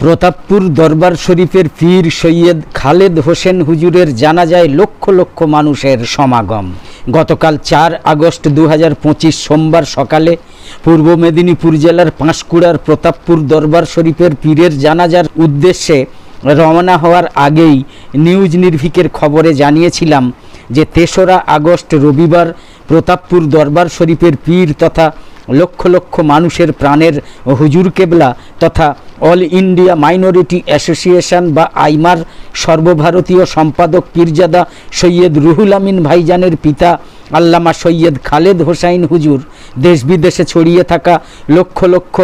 প্রতাপপুর দরবার শরীফের পীর সৈয়দ খালেদ হোসেন হুজুরের জানাজায় লক্ষ লক্ষ মানুষের সমাগম। গতকাল চার আগস্ট দু হাজার পঁচিশ সোমবার সকালে পূর্ব মেদিনীপুর জেলার পাঁশকুড়ার প্রতাপপুর দরবার শরীফের পীরের জানাজার উদ্দেশ্যে রওনা হওয়ার আগেই নিউজ নির্ভিকের খবরে জানিয়েছিলাম যে তেসরা আগস্ট রবিবার প্রতাপপুর দরবার শরীফের পীর তথা লক্ষ লক্ষ মানুষের প্রাণের হুজুর কেবলা তথা অল ইন্ডিয়া মাইনরিটি অ্যাসোসিয়েশন বা আইমার সর্বভারতীয় সম্পাদক পীরজাদা সৈয়দ রুহুল আমিন ভাইজানের পিতা আল্লামা সৈয়দ খালেদ হোসাইন হুজুর দেশ বিদেশে ছড়িয়ে থাকা লক্ষ লক্ষ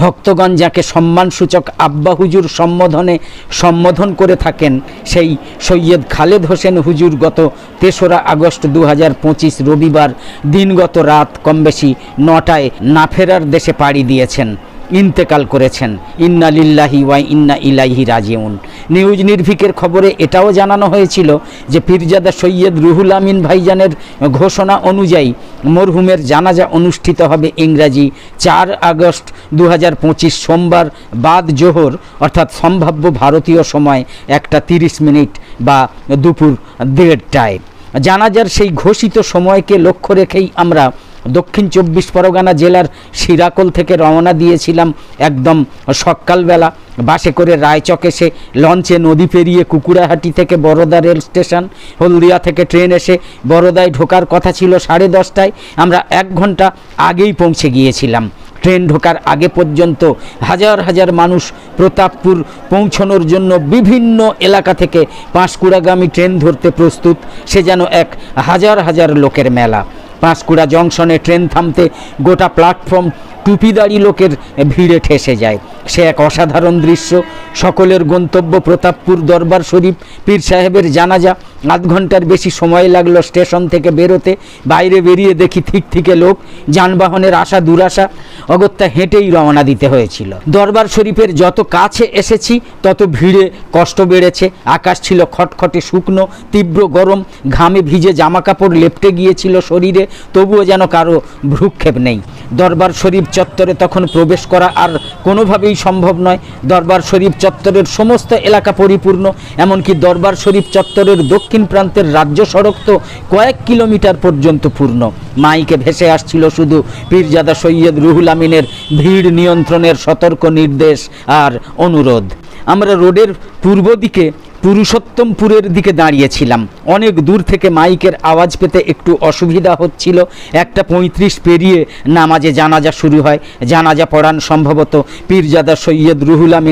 ভক্তগণ যাকে সম্মানসূচক আব্বা হুজুর সম্বোধনে সম্বোধন করে থাকেন, সেই সৈয়দ খালেদ হোসেন হুজুর গত তেসরা আগস্ট দু হাজার পঁচিশ রবিবার দিনগত রাত কমবেশি নটায় না ফেরার দেশে পাড়ি দিয়েছেন। ইন্তেকাল করেছেন। ইন্না লিল্লাহি ওয়াই ইন্না ইলাইহি রাজিউন। নিউজ নির্ভিকের খবরে এটাও জানানো হয়েছিল যে পীরজাদা সৈয়দ রুহুল আমিন ভাইজানের ঘোষণা অনুযায়ী মরহুমের জানাজা অনুষ্ঠিত হবে ইংরাজি চার আগস্ট দু হাজার পঁচিশ সোমবার বাদ জোহর, অর্থাৎ সম্ভাব্য ভারতীয় সময় একটা তিরিশ মিনিট বা দুপুর দেড়টায়। জানাজার সেই ঘোষিত সময়কে লক্ষ্য রেখেই আমরা দক্ষিণ চব্বিশ পরগনা জেলার শিরাকল থেকে রওনা দিয়েছিলাম একদম সকালবেলা। বাসে করে রায়চক এসে লঞ্চে নদী পেরিয়ে কুকুরাহাটি থেকে বরোদা রেল স্টেশন, হলদিয়া থেকে ট্রেন এসে বরোদায় ঢোকার কথা ছিল সাড়ে দশটায়। আমরা এক ঘণ্টা আগেই পৌঁছে গিয়েছিলাম। ট্রেন ঢোকার আগে পর্যন্ত হাজার হাজার মানুষ প্রতাপপুর পৌঁছানোর জন্য বিভিন্ন এলাকা থেকে পাঁশকুড়াগামী ট্রেন ধরতে প্রস্তুত। সে যেন এক হাজার হাজার লোকের মেলা। পাঁশকুড়া জংশনে ট্রেন থামতে গোটা প্ল্যাটফর্ম টুপিদারি লোকের ভিড়ে ঠেসে যায়। সে এক অসাধারণ দৃশ্য। সকলের গন্তব্য প্রতাপপুর দরবার শরীফ। পীর সাহেবের জানাজা। আধ ঘণ্টার বেশি সময় লাগল স্টেশন থেকে বেরোতে। বাইরে বেরিয়ে দেখি ঠিক থেকে লোক। যানবাহনের আশা দুরাশা। অগত্যা হেঁটেই রওনা দিতে হয়েছিল। দরবার শরীফের যত কাছে এসেছি, তত ভিড়ে কষ্ট বেড়েছে। আকাশ ছিল খটখটে শুকনো, তীব্র গরম। ঘামে ভিজে জামা কাপড় লেপটে গিয়েছিল শরীরে। তবুও যেন কারও ভ্রুক্ষেপ নেই। দরবার শরীফ চত্বরে তখন প্রবেশ করা আর কোনোভাবেই সম্ভব নয়। দরবার শরীফ চত্বরের সমস্ত এলাকা পরিপূর্ণ, এমনকি দরবার শরীফ চত্বরের দক্ষিণ প্রান্তের রাজ্য সড়ক তো কয়েক কিলোমিটার পর্যন্ত পূর্ণ। মাইকে ভেসে আসছিল শুধু পীরজাদা সৈয়দ রুহুল আমিনের ভিড় নিয়ন্ত্রণের সতর্ক নির্দেশ আর অনুরোধ। আমরা রোডের পূর্ব দিকে পুরুষোত্তমপুরের দিকে দাঁড়িয়েছিলাম। অনেক দূর থেকে মাইকের আওয়াজ পেতে একটু অসুবিধা হচ্ছিল। একটা পঁয়ত্রিশ পেরিয়ে নামাজে জানাজা শুরু হয়। জানাজা পড়ান সম্ভবত পীরজাদা সৈয়দ রুহুল